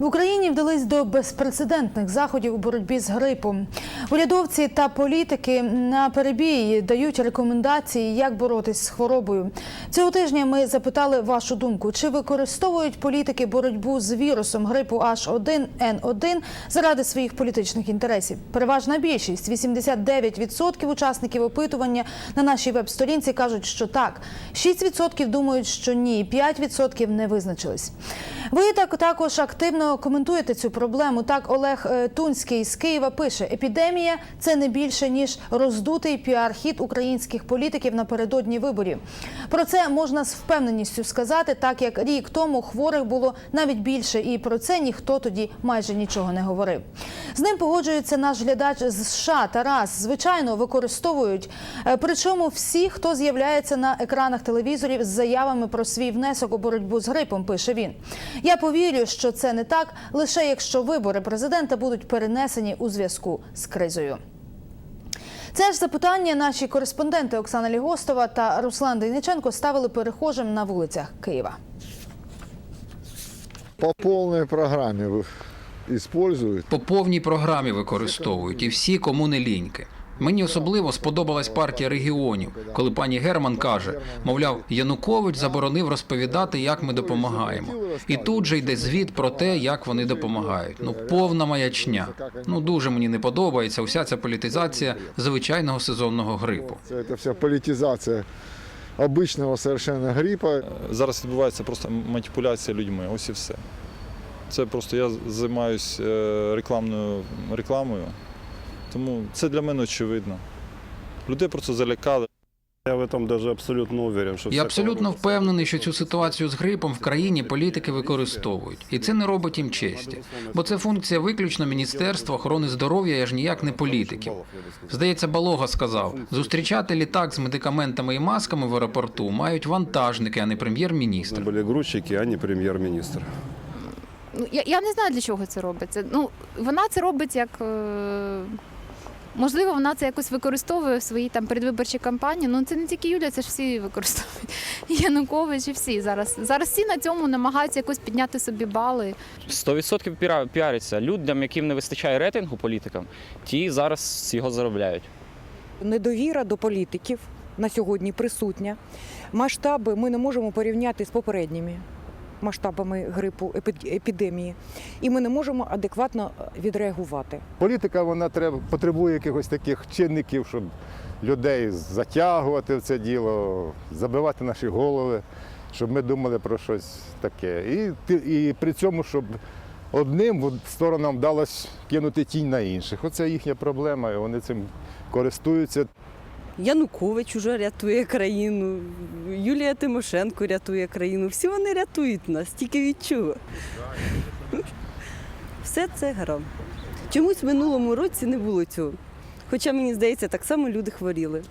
В Україні вдались до безпрецедентних заходів у боротьбі з грипом. Урядовці та політики на перебій дають рекомендації, як боротись з хворобою. Цього тижня ми запитали вашу думку: чи використовують політики боротьбу з вірусом грипу H1N1 заради своїх політичних інтересів? Переважна більшість 89% учасників опитування на нашій веб-сторінці кажуть, що так. 6% думають, що ні, 5% не визначились. Ви так також активно коментуєте цю проблему. Так, Олег е, Тунський з Києва пише: епідемія це не більше ніж роздутий піар-хід українських політиків напередодні виборів. Про це можна з впевненістю сказати, так як рік тому хворих було навіть більше, і про це ніхто тоді майже нічого не говорив. З ним погоджується наш глядач з США Тарас. Звичайно, використовують. Е, Причому всі, хто з'являється на екранах телевізорів з заявами про свій внесок у боротьбу з грипом, пише він. Я повірю, що це не так, лише якщо вибори президента будуть перенесені у зв'язку з кризою. Це ж запитання наші кореспонденти Оксана Лігостова та Руслан Дейниченко ставили перехожим на вулицях Києва. По полной программе вы- используют. По повній програмі використовують і всі, кому не ліньки. Мені особливо сподобалась партія регіонів, коли пані Герман каже: мовляв, Янукович заборонив розповідати, як ми допомагаємо. І тут же йде звіт про те, як вони допомагають. Ну повна маячня. Ну дуже мені не подобається уся ця політизація звичайного сезонного грипу. Это вся политизация обычного совершенно гриппа. Зараз відбувається просто маніпуляція людьми. Ось і все. Це просто я займаюся рекламною рекламою, тому це для мене очевидно. Людей просто залякали. Я в этом даже абсолютно уверен, что Я абсолютно впевнений, що цю ситуацію з грипом в країні політики використовують, і це не робить їм честі, бо це функція виключно міністерства охорони здоров'я, аж ніяк не політиків. Здається, Балога сказав: зустрічати літак з медикаментами і масками в аеропорту мають вантажники, а не прем'єр-міністр. были грузчики, а не прем'єр-міністр. Ну, я, я не знаю, для чого це робиться. Ну, вона це робить як. Е... Можливо, вона це якось використовує в своїй там передвиборчій кампанії. Ну це не тільки Юля, це ж всі використовують. Янукович і всі зараз. Зараз всі на цьому намагаються якось підняти собі бали. 100% піра- піариться. Людям, яким не вистачає рейтингу політикам, ті зараз його заробляють. Недовіра до політиків на сьогодні присутня. Масштаби ми не можемо порівняти з попередніми масштабами грипу епід- епідемії, і ми не можемо адекватно відреагувати. Політика вона треба потребує якихось таких чинників, щоб людей затягувати в це діло, забивати наші голови, щоб ми думали про щось таке. І, і при цьому, щоб одним сторонам вдалося кинути тінь на інших. Оце їхня проблема, і вони цим користуються. Янукович уже рятує країну, Юлія Тимошенко рятує країну. Всі вони рятують нас, тільки від чого. Все це гра. Чомусь в минулому році не було цього. Хоча, мені здається, так само люди хворіли.